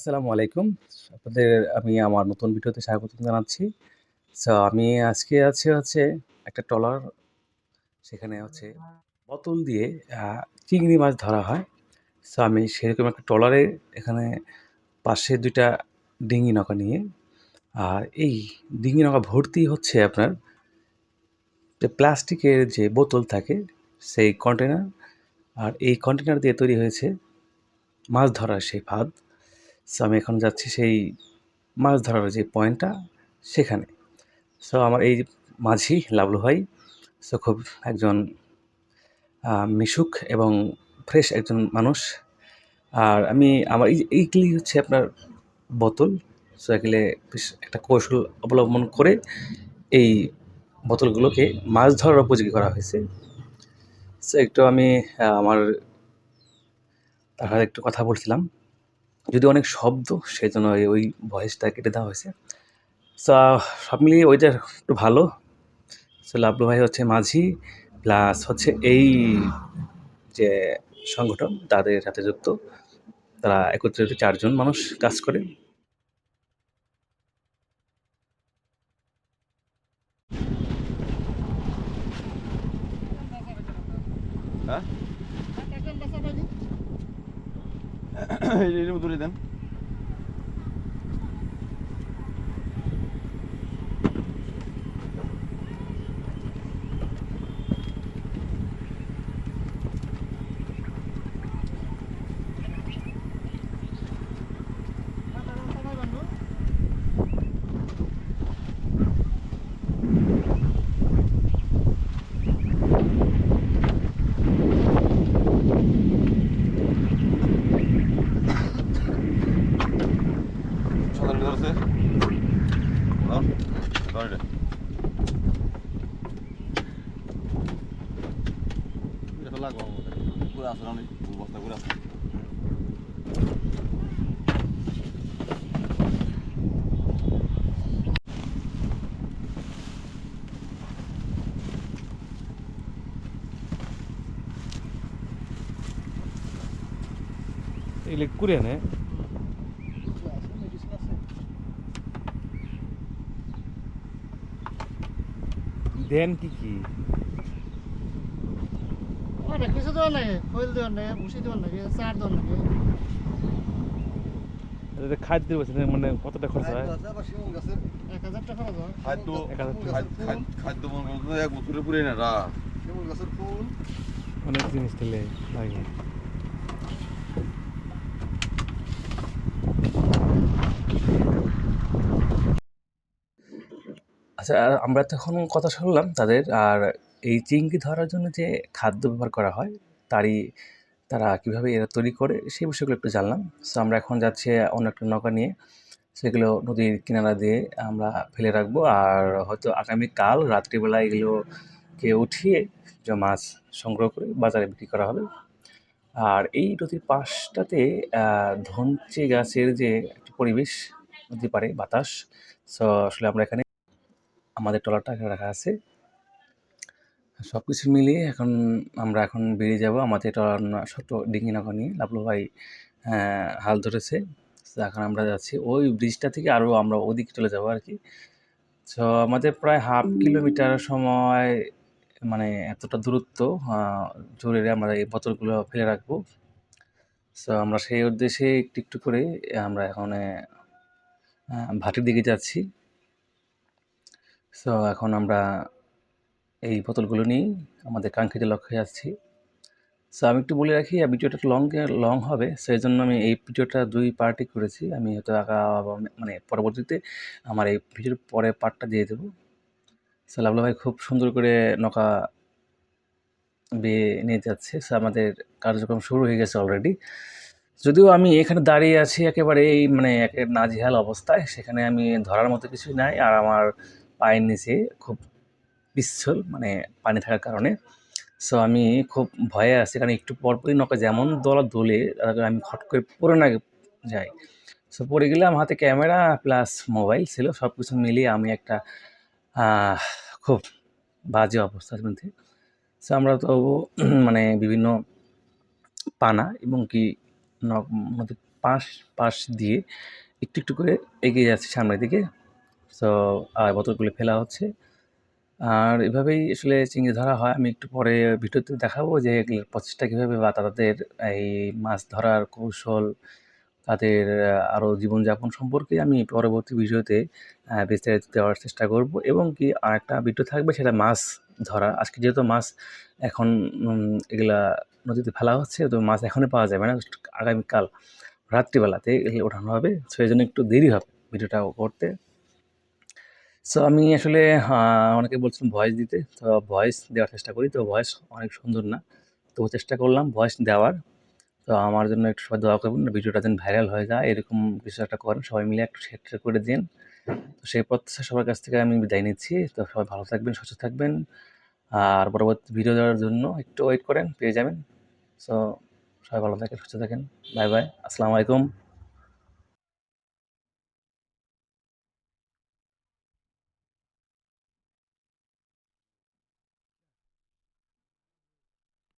আসসালামু আলাইকুম। আপনাদের, আমি আমার নতুন ভিডিওতে স্বাগতম জানাচ্ছি। সো আমি আজকে আছি হচ্ছে একটা ট্রলার, সেখানে হচ্ছে বোতল দিয়ে চিংড়ি মাছ ধরা হয়। সো আমি সেরকম একটা ট্রলারে এখানে পাশে ২ টা ডিঙি নৌকা নিয়ে, আর এই ডিঙি নৌকা ভর্তি হচ্ছে আপনার যে প্লাস্টিকের যে বোতল থাকে, সেই কন্টেনার আর এই কন্টেনার দিয়ে তৈরি হয়েছে মাছ ধরার সেই ফাঁদ। সো আমি এখন যাচ্ছি সেই মাছ ধরার যে পয়েন্টটা সেখানে। সো আমার এই মাঝি লাবলু ভাই সো খুব একজন মিশুক এবং ফ্রেশ একজন মানুষ। আর আমি, আমার এই এইগুলি হচ্ছে আপনার বোতল। সো এগুলো বেশ একটা কৌশল অবলম্বন করে এই বোতলগুলোকে মাছ ধরার উপযোগী করা হয়েছে। সো একটু আমি আমার, তার একটু কথা বলছিলাম। যদিও অনেক শব্দ সেই জন্য ওই ভয়েসটা কেটে দেওয়া হয়েছে। সো সব মিলিয়ে ওয়েদার একটু ভালো। সো লাবলু ভাই হচ্ছে মাঝি প্লাস হচ্ছে এই যে সংগঠন, তাদের সাথে যুক্ত। তারা একত্রিত চারজন মানুষ কাজ করে। হ্যাঁ এর তুলে দেন Entonces, ¿no? Dale. Mira el lago, curazo, bosta দেন কি কি? কিছু দেওয়ার লাগে খৈল দেওয়ার লাগে ভুসি দেওয়ার লাগে চার দেওয়ার লাগে খাদ্য বলছেন মানে কতটা খরচ হয়? এক হাজার টাকা খাদ্য এক হাজার টাকা। খাদ্য- এক বছরে পুরে না রা গাছের ফুল। অনেক জিনিস লাগে। আমরা তখন কথা শুনলাম তাদের, আর এই চিংড়ি ধরার জন্য যে খাদ্য ব্যবহার করা হয়, তারই তারা কীভাবে এরা তৈরি করে, সেই বিষয়গুলো একটু জানলাম। সো আমরা এখন যাচ্ছি অন্য একটা নৌকা নিয়ে। সেগুলো নদীর কিনারা দিয়ে আমরা ফেলে রাখব, আর হয়তো আগামীকাল রাত্রিবেলা এগুলোকে উঠিয়ে যে মাছ সংগ্রহ করে বাজারে বিক্রি করা হবে। আর এই নদীর পাশটাতে ধনচি গাছের যে একটা পরিবেশ নদী পারে বাতাস। সো আসলে আমরা এখানে আমাদের ট্রলারটা এখানে রাখা আছে। সব কিছু মিলিয়ে এখন আমরা এখন বেরিয়ে যাব আমাদের ট্রলার ছোট ডিঙি নৌকা নিয়ে। লাবলু ভাই হাল ধরেছে। এখন আমরা যাচ্ছি ওই ব্রিজটা থেকে আরও আমরা ওদিকে চলে যাব আর কি তো আমাদের প্রায় হাফ কিলোমিটার সময় মানে এতটা দূরত্ব জোরে আমরা এই বোতলগুলো ফেলে রাখব। সো আমরা সেই উদ্দেশ্যে একটু একটু করে আমরা এখন ভাটির দিকে যাচ্ছি। সো এখন আমরা এই বোতলগুলো নিয়ে আমাদের কাঙ্ক্ষিত লক্ষ্যে যাচ্ছি সো আমি একটু বলে রাখি ভিডিওটা লং লং হবে। সেই জন্য আমি এই ভিডিওটা দুই পার্টই করেছি। আমি হয়তো আগা মানে পরবর্তীতে আমার এই ভিডিওর পরে পার্টটা দিয়ে দেবো। সো লাভলা ভাই খুব সুন্দর করে নৌকা বেয়ে নিয়ে যাচ্ছে। সো আমাদের কার্যক্রম শুরু হয়ে গেছে অলরেডি যদিও আমি এখানে দাঁড়িয়ে আছি একেবারে এই মানে একে নাজেহাল অবস্থায়। সেখানে আমি ধরার মতো কিছুই নাই। আর আমার পায়ের নিচে খুব পিচ্ছল মানে পানি থাকার কারণে। সো আমি খুব ভয়ে আছি, কারণ একটু পরপরই নৌকা যেমন দোলা দোলে আমি খট করে পড়ে না যাই। সো পড়ে গেলাম হাতে ক্যামেরা প্লাস মোবাইল ছিল সব কিছু মিলিয়ে আমি একটা খুব বাজে অবস্থার মধ্যে। সো আমরা তো মানে বিভিন্ন পানা এবং কি পাশ পাশ দিয়ে একটু একটু করে এগিয়ে যাচ্ছি সামনের দিকে। সো আর বোতলগুলো ফেলা হচ্ছে। আর এভাবেই আসলে চিংড়ি ধরা হয়। আমি একটু পরে ভিডিওতে দেখাবো যে প্রচেষ্টা কীভাবে বা তাদের এই মাছ ধরার কৌশল, তাদের আরও জীবনযাপন সম্পর্কে আমি পরবর্তী ভিডিওতে বিস্তারিত দেওয়ার চেষ্টা করব। এবং কি আরেকটা ভিডিও থাকবে সেটা মাছ ধরা। আজকে যেহেতু মাছ এখন এগুলা নদীতে ফেলা হচ্ছে, তো মাছ এখনই পাওয়া যাবে না। আগামীকাল রাত্রিবেলাতে এগুলো ওঠানো হবে। সো এই জন্য একটু দেরি হবে ভিডিওটা করতে। সো আমি আসলে অনেকে বলছিলাম ভয়েস দিতে। তো ভয়েস দেওয়ার চেষ্টা করি। তো ভয়েস অনেক সুন্দর না। তো চেষ্টা করলাম ভয়েস দেওয়ার। তো আমার জন্য একটু সবাই দোয়া করবেন, ভিডিওটা যেন ভাইরাল হয়ে যায়। এরকম কিছু একটা করেন। সবাই মিলে একটু শেয়ার করে দিন। তো সেই প্রত্যাশা সবার কাছ থেকে আমি বিদায় নিচ্ছি। তো সবাই ভালো থাকবেন, সুস্থ থাকবেন। আর পরবর্তী ভিডিও দেওয়ার জন্য একটু ওয়েট করেন, পেয়ে যাবেন। সো সবাই ভালো থাকেন, সুস্থ থাকেন। বাই বাই আসসালামু আলাইকুম